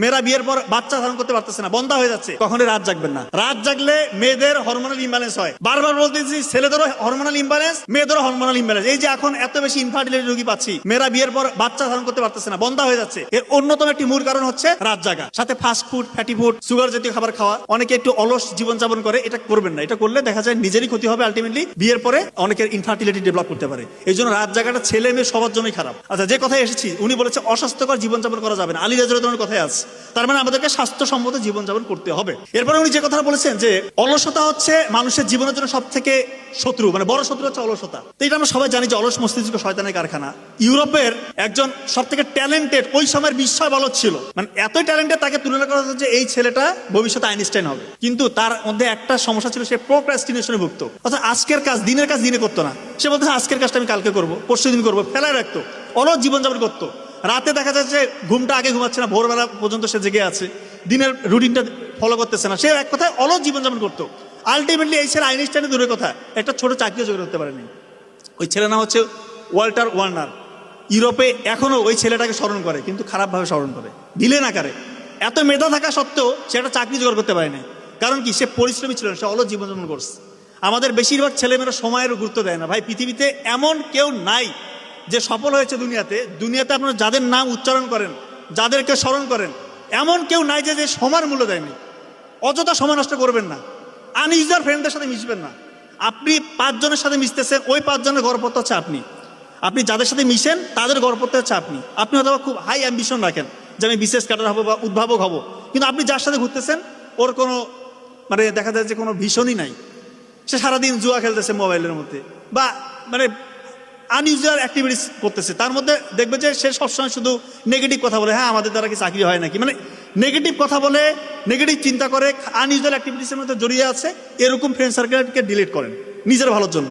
মেয়েরা বিয়ের পর বাচ্চা ধারণ করতে পারতেছে না, বন্ধা হয়ে যাচ্ছে। কখনোই রাত জাগবেন না। রাত জাগলে মেয়েদের হরমোনাল ইমব্যালেন্স হয়। বারবার বলতেছি, ছেলেদেরও হরমোনাল ইমব্যালেন্স মেয়েদেরও হরমোনাল ইমব্যালেন্স এই যে এখন এত বেশি ইনফার্টিলিটি রোগী পাচ্ছি, মেয়েরা বিয়ের পর বাচ্চা ধারণ করতে পারতেছে না, বন্ধা হয়ে যাচ্ছে। এর অন্যতম একটি মূল কারণ হচ্ছে রাত জাগা। সাথে fast food fatty food sugar জাতীয় খাবার খাওয়া। অনেকে একটু অলস জীবনযাপন করে, এটা করবেন না। এটা করলে দেখা যায় নিজেরই ক্ষতি হবে আলটিমেটলি বিয়ের পরে অনেকের ইনফার্টিলিটি ডেভেলপ করতে পারে। এই জন্য রাত জাগাটা ছেলে মেয়ে সবার জন্যই খারাপ। আচ্ছা যে কথায় এসেছি, উনি বলেছে, অস্বাস্থ্যকর জীবনযাপন করা যাবে না। আলী রাজুর কথায় আছে। তার মানে আমাদেরকে স্বাস্থ্যসম্মত জীবনযাপন করতে হবে। এরপরে উনি যে কথাটা বলেছেন যে, অলসতা হচ্ছে মানুষের জীবনের জন্য সব থেকে শত্রু মানে বড় শত্রু হচ্ছে অলসতা। তো এটা আমরা সবাই জানি যে অলস মস্তিষ্ক শয়তানের কারখানা। ইউরোপের একজন সব থেকে ট্যালেন্টেড ওই সময়ের বিস্ময় বলদ ছিল। মানে এতই ট্যালেন্টেড তাকে তুলনা করা যে এই ছেলেটা ভবিষ্যতে আইনস্টাইন হবে। কিন্তু তার মধ্যে একটা সমস্যা ছিল, সে প্রোক্রাস্টিনেশনে ভুগত। অর্থাৎ আজকের কাজ দিনের কাজ দিনে করতো না। সে বলতে আজকের কাজটা আমি কালকে করব, পরশু দিন করব। ফেলায় রাখতো, অলস জীবনযাপন করতো। রাতে দেখা যাচ্ছে ঘুমটা আগে ঘুমাচ্ছে না, ভোরবেলা পর্যন্ত সে জেগে আছে। দিনের রুটিনটা ফলো করতেছে না। সে এক কথায় অলস জীবনযাপন করতো। আলটিমেটলি এই ছেলে আইনস্টাইনের দূরের কথা। একটা ছোট চাকরিও জোগাড় করতে পারেনি। ওই ছেলের নাম হচ্ছে ওয়াল্টার ওয়ার্নার। ইউরোপে এখনও ওই ছেলেটাকে স্মরণ করে, কিন্তু খারাপভাবে স্মরণ করে। ভিলেন আকারে এত মেধা থাকা সত্ত্বেও সে একটা চাকরি জোগাড় করতে পারেনি। কারণ কি? সে পরিশ্রমী ছিল সে অলস জীবনযাপন করছে। আমাদের বেশিরভাগ ছেলেমেয়েরা সময়ের গুরুত্ব দেয় না। ভাই, পৃথিবীতে এমন কেউ নাই যে সফল হয়েছে দুনিয়াতে দুনিয়াতে আপনারা যাদের নাম উচ্চারণ করেন, যাদেরকে স্মরণ করেন, এমন কেউ নাই যে সময়ের মূল্য দেয়নি। অযথা সময় নষ্ট করবেন না। আনইউজার ফ্রেন্ডদের সাথে মিশবেন না। আপনি পাঁচজনের সাথে মিশতেছেন, ওই পাঁচজনের গড়পত্র হচ্ছে আপনি। আপনি যাদের সাথে মিশেন, তাদের গড়পত্র হচ্ছে আপনি। আপনি হয়তো খুব হাই অ্যাম্বিশন রাখেন যে, আমি বিশেষ ক্যাডার হব বা উদ্ভাবক হব। কিন্তু আপনি যার সাথে ঘুরতেছেন, ওর কোনো মানে দেখা যায় যে কোনো ভীষণই নাই। সে সারাদিন জুয়া খেলতেছে মোবাইলের মধ্যে। বা মানে আনইউজুয়াল অ্যাক্টিভিটিস করতেছে। তার মধ্যে দেখবে যে সে সবসময় শুধু নেগেটিভ কথা বলে হ্যাঁ আমাদের দ্বারা কি চাকরি হয় নাকি? মানে নেগেটিভ কথা বলে নেগেটিভ চিন্তা করে আনইউজুয়াল অ্যাক্টিভিটিসের মধ্যে জড়িয়ে আছে, এরকম ফ্রেন্ড সার্কেলকে ডিলিট করেন নিজের ভালোর জন্য।